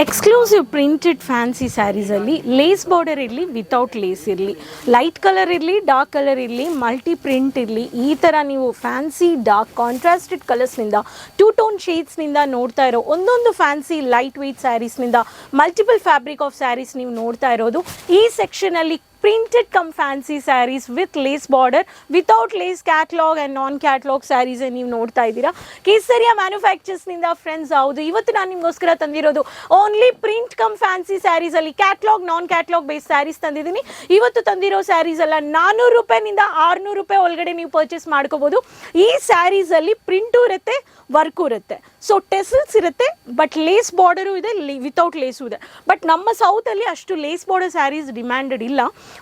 Exclusive printed fancy ಸ್ಯಾರೀಸಲ್ಲಿ lace border ಇರಲಿ without lace ಇರಲಿ. ಲೈಟ್ ಕಲರ್ ಇರಲಿ ಡಾರ್ಕ್ ಕಲರ್ ಇರಲಿ ಮಲ್ಟಿ ಪ್ರಿಂಟ್ ಇರಲಿ. ಈ ಥರ ನೀವು ಫ್ಯಾನ್ಸಿ ಡಾರ್ಕ್ ಕಾಂಟ್ರಾಸ್ಟೆಡ್ ಕಲರ್ಸ್ನಿಂದ ಟೂ ಟೋನ್ ಶೇಡ್ಸ್ನಿಂದ ನೋಡ್ತಾ ಇರೋ ಒಂದೊಂದು ಫ್ಯಾನ್ಸಿ ಲೈಟ್ ವೆಯ್ಟ್ ಸ್ಯಾರೀಸ್ನಿಂದ ಮಲ್ಟಿಪಲ್ ಫ್ಯಾಬ್ರಿಕ್ ಆಫ್ ಸ್ಯಾರೀಸ್ ನೀವು ನೋಡ್ತಾ ಇರೋದು, ಈ ಸೆಕ್ಷನಲ್ಲಿ printed cum fancy saris with lace border without lace catalogue and non catalogue saris ನೀವು ನೋಡ್ತಾ ಇದ್ದೀರಾ? ಕೇಸರಿಯ ಮ್ಯಾನುಫ್ಯಾಕ್ಚರ್ಸ್ನಿಂದ ಫ್ರೆಂಡ್ಸ್ ಹೌದು. ಇವತ್ತು ನಾನು ನಿಮಗೋಸ್ಕರ ತಂದಿರೋದು only print cum fancy ಸ್ಯಾರೀಸಲ್ಲಿ catalogue non catalogue base saris ತಂದಿದ್ದೀನಿ. ಇವತ್ತು ತಂದಿರೋ ಸ್ಯಾರೀಸ್ ಎಲ್ಲ ನಾನ್ನೂರು ರೂಪಾಯಿನಿಂದ ಆರುನೂರು ರೂಪಾಯಿ ಒಳಗಡೆ ನೀವು ಪರ್ಚೇಸ್ ಮಾಡ್ಕೋಬೋದು. ಈ ಸ್ಯಾರೀಸಲ್ಲಿ ಪ್ರಿಂಟು ಇರುತ್ತೆ ವರ್ಕು ಇರುತ್ತೆ. ಸೊ ಟೆಸಲ್ಸ್ ಇರುತ್ತೆ ಬಟ್ ಲೇಸ್ ಬಾರ್ಡರು ಇದೆ ವಿತೌಟ್ ಲೇಸು ಇದೆ. ಬಟ್ ನಮ್ಮ ಸೌತಲ್ಲಿ ಅಷ್ಟು ಲೇಸ್ ಬಾರ್ಡರ್ ಸ್ಯಾರೀಸ್ ಡಿಮ್ಯಾಂಡೆಡ್ ಇಲ್ಲ.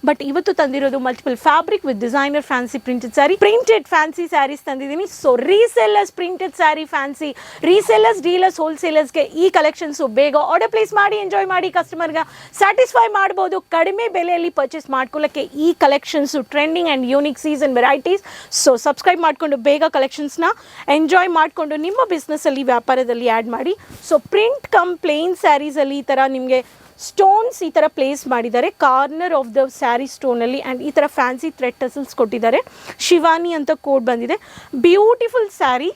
ಬಟ್ ಇವತ್ತು ತಂದಿರೋದು multiple fabric with designer fancy printed sari printed fancy saris ತಂದಿದ್ದೀನಿ. So resellers printed sari fancy resellers dealers ಹೋಲ್ಸೇಲರ್ಸ್ಗೆ ಈ ಕಲೆಕ್ಷನ್ಸು ಬೇಗ ಆರ್ಡರ್ ಪ್ಲೇಸ್ ಮಾಡಿ ಎಂಜಾಯ್ ಮಾಡಿ ಕಸ್ಟಮರ್ಗೆ ಸ್ಯಾಟಿಸ್ಫೈ ಮಾಡ್ಬೋದು. ಕಡಿಮೆ ಬೆಲೆಯಲ್ಲಿ ಪರ್ಚೇಸ್ ಮಾಡ್ಕೊಳ್ಳೋಕ್ಕೆ ಈ collections trending and unique season varieties so subscribe ಮಾಡಿಕೊಂಡು ಬೇಗ ಕಲೆಕ್ಷನ್ಸ್ನ ಎಂಜಾಯ್ ಮಾಡಿಕೊಂಡು ನಿಮ್ಮ ಬಿಸ್ನೆಸ್ಸಲ್ಲಿ ವ್ಯಾಪಾರದಲ್ಲಿ ಆ್ಯಡ್ ಮಾಡಿ. ಸೊ ಪ್ರಿಂಟ್ ಕಮ್ ಪ್ಲೇನ್ ಸ್ಯಾರೀಸಲ್ಲಿ ಈ ಥರ ನಿಮಗೆ ಸ್ಟೋನ್ಸ್ ಈ ಥರ ಪ್ಲೇಸ್ ಮಾಡಿದ್ದಾರೆ. ಕಾರ್ನರ್ ಆಫ್ ದ ಸ್ಯಾರಿ ಸ್ಟೋನಲ್ಲಿ ಆ್ಯಂಡ್ ಈ ಥರ ಫ್ಯಾನ್ಸಿ ಥ್ರೆಡ್ ಟಸಲ್ಸ್ ಕೊಟ್ಟಿದ್ದಾರೆ. ಶಿವಾನಿ ಅಂತ ಕೋಡ್ ಬಂದಿದೆ. ಬ್ಯೂಟಿಫುಲ್ ಸ್ಯಾರಿ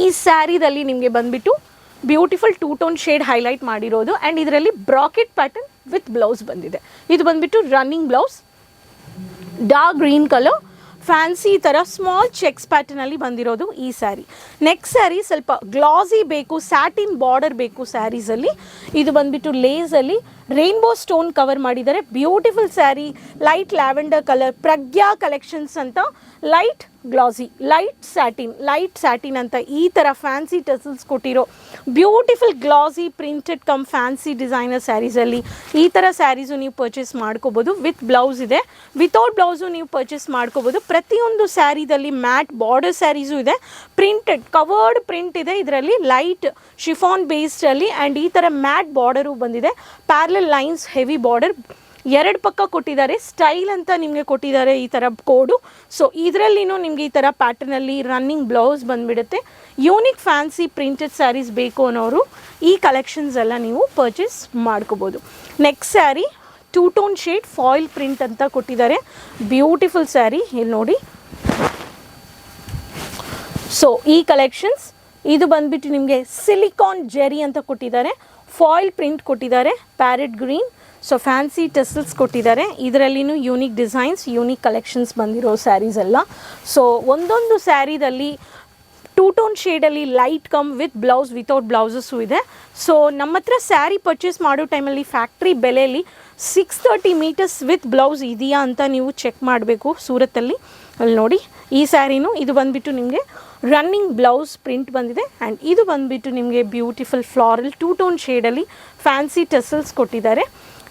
ಈ ಸ್ಯಾರಿದಲ್ಲಿ ನಿಮಗೆ ಬಂದುಬಿಟ್ಟು beautiful two tone shade highlight ಮಾಡಿರೋದು. ಆ್ಯಂಡ್ ಇದರಲ್ಲಿ ಬ್ರಾಕೆಟ್ ಪ್ಯಾಟರ್ನ್ ವಿತ್ ಬ್ಲೌಸ್ ಬಂದಿದೆ. ಇದು ಬಂದುಬಿಟ್ಟು running blouse dark green colour fancy ಥರ ಸ್ಮಾಲ್ ಚೆಕ್ಸ್ ಪ್ಯಾಟರ್ನಲ್ಲಿ ಬಂದಿರೋದು ಈ ಸ್ಯಾರಿ ನೆಕ್ಸ್ಟ್ ಸ್ಯಾರಿ ಸ್ವಲ್ಪ ಗ್ಲಾಸಿ ಬೇಕು ಸ್ಯಾಟಿನ್ ಬಾರ್ಡರ್ ಬೇಕು ಸ್ಯಾರೀಸಲ್ಲಿ ಇದು ಬಂದ್ಬಿಟ್ಟು ಲೇಸಲ್ಲಿ ರೈನ್ಬೋ ಸ್ಟೋನ್ ಕವರ್ ಮಾಡಿದ್ದಾರೆ. Beautiful sari light lavender colour Pragnya collections ಅಂತ light glossy light satin light satin ಅಂತ ಈ ಥರ ಫ್ಯಾನ್ಸಿ ಟಸಲ್ಸ್ ಕೊಟ್ಟಿರೋ beautiful glossy printed cum fancy designer ಸ್ಯಾರೀಸಲ್ಲಿ ಈ ಥರ ಸ್ಯಾರೀಸು ನೀವು ಪರ್ಚೇಸ್ ಮಾಡ್ಕೋಬೋದು. ವಿತ್ ಬ್ಲೌಸ್ ಇದೆ. ವಿತೌಟ್ ಬ್ಲೌಸು ನೀವು ಪರ್ಚೇಸ್ ಮಾಡ್ಕೋಬೋದು. ಪ್ರತಿಯೊಂದು ಸ್ಯಾರಿದಲ್ಲಿ ಮ್ಯಾಟ್ ಬಾರ್ಡರ್ ಸ್ಯಾರೀಸು ಇದೆ. ಪ್ರಿಂಟೆಡ್ ಕವರ್ಡ್ ಪ್ರಿಂಟ್ ಇದೆ. ಇದರಲ್ಲಿ ಲೈಟ್ ಶಿಫಾನ್ ಬೇಸ್ಡಲ್ಲಿ ಆ್ಯಂಡ್ ಈ ಥರ ಮ್ಯಾಟ್ ಬಾರ್ಡರು ಬಂದಿದೆ. ಪ್ಯಾರಲಲ್ ಲೈನ್ಸ್ ಹೆವಿ ಬಾರ್ಡರ್ ಎರಡು ಪಕ್ಕ ಕೊಟ್ಟಿದ್ದಾರೆ. ಸ್ಟೈಲ್ ಅಂತ ನಿಮಗೆ ಕೊಟ್ಟಿದ್ದಾರೆ ಈ ಥರ ಕೋಡು. ಸೊ ಇದರಲ್ಲಿನೂ ನಿಮಗೆ ಈ ಥರ ಪ್ಯಾಟರ್ನಲ್ಲಿ ರನ್ನಿಂಗ್ ಬ್ಲೌಸ್ ಬಂದುಬಿಡುತ್ತೆ. ಯೂನಿಕ್ ಫ್ಯಾನ್ಸಿ ಪ್ರಿಂಟೆಡ್ ಸ್ಯಾರೀಸ್ ಬೇಕು ಅನ್ನೋರು ಈ ಕಲೆಕ್ಷನ್ಸ್ ಎಲ್ಲ ನೀವು ಪರ್ಚೇಸ್ ಮಾಡ್ಕೋಬೋದು. Next sari two tone shade foil print ಅಂತ ಕೊಟ್ಟಿದ್ದಾರೆ. ಬ್ಯೂಟಿಫುಲ್ ಸ್ಯಾರಿ ಇಲ್ಲಿ ನೋಡಿ. ಸೊ ಈ ಕಲೆಕ್ಷನ್ಸ್ ಇದು ಬಂದ್ಬಿಟ್ಟು ನಿಮಗೆ ಸಿಲಿಕಾನ್ ಜೆರಿ ಅಂತ ಕೊಟ್ಟಿದ್ದಾರೆ. ಫಾಯಿಲ್ ಪ್ರಿಂಟ್ ಕೊಟ್ಟಿದ್ದಾರೆ. Parrot green so fancy tassels ಕೊಟ್ಟಿದ್ದಾರೆ. ಇದರಲ್ಲಿನೂ ಯೂನಿಕ್ ಡಿಸೈನ್ಸ್ ಯೂನಿಕ್ ಕಲೆಕ್ಷನ್ಸ್ ಬಂದಿರೋ ಸ್ಯಾರೀಸ್ ಎಲ್ಲ. ಸೊ ಒಂದೊಂದು ಸ್ಯಾರಿದಲ್ಲಿ two tone ಶೇಡಲ್ಲಿ light cum with blouse without blouses ಇದೆ. ಸೊ ನಮ್ಮ ಹತ್ರ ಸ್ಯಾರಿ ಪರ್ಚೇಸ್ ಮಾಡೋ ಟೈಮಲ್ಲಿ ಫ್ಯಾಕ್ಟ್ರಿ ಬೆಲೆಯಲ್ಲಿ six thirty metres with blouse ಇದೆಯಾ ಅಂತ ನೀವು ಚೆಕ್ ಮಾಡಬೇಕು ಸೂರತ್ತಲ್ಲಿ. ಅಲ್ಲಿ ನೋಡಿ, ಈ ಸ್ಯಾರಿನೂ ಇದು ಬಂದುಬಿಟ್ಟು ನಿಮಗೆ ರನ್ನಿಂಗ್ ಬ್ಲೌಸ್ ಪ್ರಿಂಟ್ ಬಂದಿದೆ. ಆ್ಯಂಡ್ ಇದು ಬಂದುಬಿಟ್ಟು ನಿಮಗೆ ಬ್ಯೂಟಿಫುಲ್ ಫ್ಲಾರಲ್ ಟೂ ಟೋನ್ ಶೇಡಲ್ಲಿ ಫ್ಯಾನ್ಸಿ ಟೆಸಲ್ಸ್ ಕೊಟ್ಟಿದ್ದಾರೆ.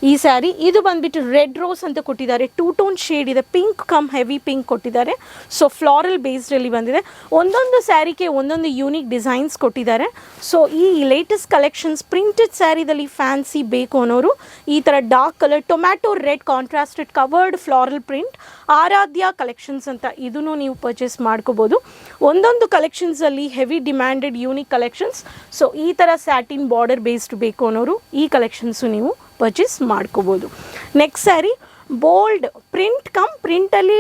ಈ ಸ್ಯಾರಿ. ಇದು ಬಂದ್ಬಿಟ್ಟು ರೆಡ್ ರೋಸ್ ಅಂತ ಕೊಟ್ಟಿದ್ದಾರೆ. ಟೂ ಟೋನ್ ಶೇಡ್ ಇದೆ. ಪಿಂಕ್ ಕಮ್ ಹೆವಿ ಪಿಂಕ್ ಕೊಟ್ಟಿದ್ದಾರೆ. ಸೊ ಫ್ಲಾರಲ್ ಬೇಸ್ಡಲ್ಲಿ ಬಂದಿದೆ. ಒಂದೊಂದು ಸ್ಯಾರಿಗೆ ಒಂದೊಂದು ಯೂನಿಕ್ ಡಿಸೈನ್ಸ್ ಕೊಟ್ಟಿದ್ದಾರೆ. ಸೊ ಈ ಲೇಟೆಸ್ಟ್ ಕಲೆಕ್ಷನ್ಸ್ ಪ್ರಿಂಟೆಡ್ ಸ್ಯಾರಿದಲ್ಲಿ ಫ್ಯಾನ್ಸಿ ಬೇಕು ಅನ್ನೋರು, ಈ ಥರ dark colour tomato red contrasted covered floral print Aaradhya collections ಅಂತ ಇದನ್ನು ನೀವು ಪರ್ಚೇಸ್ ಮಾಡ್ಕೋಬೋದು. ಒಂದೊಂದು ಕಲೆಕ್ಷನ್ಸಲ್ಲಿ heavy demanded unique collections so ಈ ಥರ ಸ್ಯಾಟಿನ್ ಬಾರ್ಡರ್ ಬೇಸ್ಡ್ ಬೇಕು ಅನ್ನೋರು, ಈ ಕಲೆಕ್ಷನ್ಸು ನೀವು ಪರ್ಚೇಸ್ ಮಾಡ್ಕೋಬೋದು. Next sari bold print cum ಪ್ರಿಂಟಲ್ಲಿ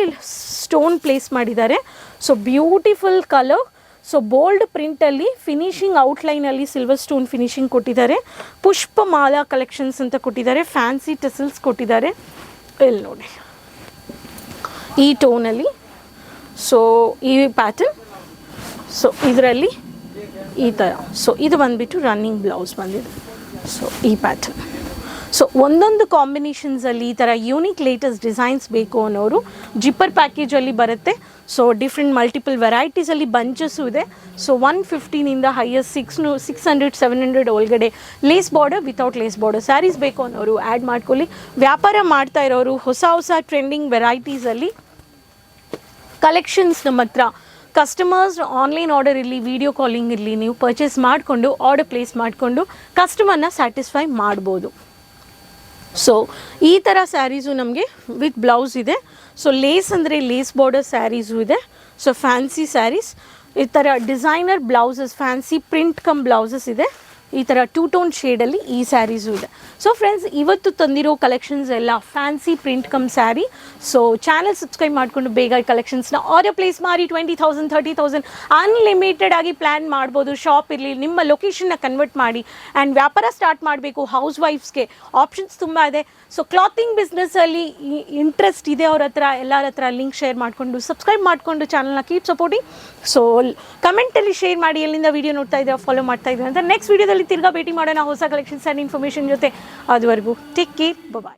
stone place ಮಾಡಿದ್ದಾರೆ. So beautiful colour so bold ಪ್ರಿಂಟಲ್ಲಿ finishing ಔಟ್ಲೈನಲ್ಲಿ ಸಿಲ್ವರ್ ಸ್ಟೋನ್ ಫಿನಿಶಿಂಗ್ ಕೊಟ್ಟಿದ್ದಾರೆ. ಪುಷ್ಪ ಮಾಲಾ ಕಲೆಕ್ಷನ್ಸ್ ಅಂತ ಕೊಟ್ಟಿದ್ದಾರೆ. ಫ್ಯಾನ್ಸಿ ಟೆಸಲ್ಸ್ ಕೊಟ್ಟಿದ್ದಾರೆ. ಇಲ್ಲಿ ನೋಡಿ. ಈ ಟೋನಲ್ಲಿ ಸೊ ಈ ಪ್ಯಾಟರ್ನ್ ಸೊ ಇದರಲ್ಲಿ ಈ ಥರ ಸೊ ಇದು ಬಂದುಬಿಟ್ಟು ರನ್ನಿಂಗ್ ಬ್ಲೌಸ್ ಬಂದಿದೆ. ಸೊ ಈ ಪ್ಯಾಟರ್ನ್ ಸೊ ಒಂದೊಂದು ಕಾಂಬಿನೇಷನ್ಸಲ್ಲಿ ಈ ಥರ ಯೂನಿಕ್ ಲೇಟೆಸ್ಟ್ ಡಿಸೈನ್ಸ್ ಬೇಕು ಅನ್ನೋರು ಜಿಪ್ಪರ್ ಪ್ಯಾಕೇಜಲ್ಲಿ ಬರುತ್ತೆ. ಸೊ ಡಿಫ್ರೆಂಟ್ ಮಲ್ಟಿಪಲ್ ವೆರೈಟೀಸಲ್ಲಿ ಬಂಚಸ್ಸು ಇದೆ. So one ಫಿಫ್ಟೀನಿಂದ highest six six hundred seven hundred ಒಳಗಡೆ lace border without lace border saris ಬೇಕು ಅನ್ನೋರು ಆ್ಯಡ್ ಮಾಡ್ಕೊಳ್ಳಿ. ವ್ಯಾಪಾರ ಮಾಡ್ತಾ ಇರೋರು ಹೊಸ ಹೊಸ ಟ್ರೆಂಡಿಂಗ್ ವೆರೈಟೀಸಲ್ಲಿ ಕಲೆಕ್ಷನ್ಸ್ ನಮ್ಮ ಹತ್ರ. ಕಸ್ಟಮರ್ಸ್ ಆನ್ಲೈನ್ ಆರ್ಡರ್ ಇರಲಿ ವಿಡಿಯೋ ಕಾಲಿಂಗ್ ಇರಲಿ, ನೀವು ಪರ್ಚೇಸ್ ಮಾಡಿಕೊಂಡು ಆರ್ಡರ್ ಪ್ಲೇಸ್ ಮಾಡಿಕೊಂಡು ಕಸ್ಟಮರ್ನ ಸ್ಯಾಟಿಸ್ಫೈ ಮಾಡ್ಬೋದು. ಸೊ ಈ ಥರ ಸ್ಯಾರೀಸು ನಮಗೆ ವಿತ್ ಬ್ಲೌಸ್ ಇದೆ. ಸೊ ಲೇಸ್ ಅಂದರೆ ಲೇಸ್ ಬಾರ್ಡರ್ ಸ್ಯಾರೀಸು ಇದೆ. ಸೊ ಫ್ಯಾನ್ಸಿ ಸ್ಯಾರೀಸ್ ಈ ಥರ designer blouses fancy print cum blouses ಇದೆ. ಈ ಥರ ಟೂ ಟೋನ್ ಶೇಡಲ್ಲಿ ಈ ಸ್ಯಾರೀಸು ಇದೆ. ಸೊ ಫ್ರೆಂಡ್ಸ್ ಇವತ್ತು ತಂದಿರೋ ಕಲೆಕ್ಷನ್ಸ್ ಎಲ್ಲ fancy print cum sari so channel subscribe ಮಾಡಿಕೊಂಡು ಬೇಗ ಈ ಕಲೆಕ್ಷನ್ಸ್ನ ಆರ್ಡರ್ ಪ್ಲೇಸ್ ಮಾಡಿ twenty thousand thirty thousand unlimited ಆಗಿ ಪ್ಲ್ಯಾನ್ ಮಾಡ್ಬೋದು. ಶಾಪ್ ಇರಲಿ, ನಿಮ್ಮ ಲೊಕೇಶನ್ನ ಕನ್ವರ್ಟ್ ಮಾಡಿ ಆ್ಯಂಡ್ ವ್ಯಾಪಾರ ಸ್ಟಾರ್ಟ್ ಮಾಡಬೇಕು. ಹೌಸ್ ವೈಫ್ಸ್ಗೆ ಆಪ್ಷನ್ಸ್ ತುಂಬ ಇದೆ. ಸೊ ಕ್ಲಾತಿಂಗ್ ಬಿಸ್ನೆಸ್ಸಲ್ಲಿ ಇಂಟ್ರೆಸ್ಟ್ ಇದೆ ಅವ್ರ ಹತ್ರ, ಎಲ್ಲರ ಹತ್ರ ಲಿಂಕ್ ಶೇರ್ ಮಾಡಿಕೊಂಡು ಸಬ್ಸ್ಕ್ರೈಬ್ ಮಾಡಿಕೊಂಡು ಚಾನಲ್ನ ಕೀಪ್ ಸಪೋರ್ಟಿಂಗ್ ಸೊ ಕಮೆಂಟಲ್ಲಿ ಶೇರ್ ಮಾಡಿ, ಎಲ್ಲಿಂದ ವೀಡಿಯೋ ನೋಡ್ತಾ ಇದ್ದೀರಾ ಫಾಲೋ ಮಾಡ್ತಾ ಇದ್ದೀರಾ ಅಂತ ನೆಕ್ಸ್ಟ್ ವಿಡಿಯೋದಲ್ಲಿ ತಿರ್ಗಾ ಭೇಟಿ ಮಾಡೋಣ ಹೊಸ ಕಲೆಕ್ಷನ್ಸ್ ಆ್ಯಂಡ್ ಇನ್ಫಾರ್ಮೇಷನ್ ಜೊತೆ ಅದುವರೆಗೂ ಟೇಕ್ ಕೇರ್ ಬಾಯ್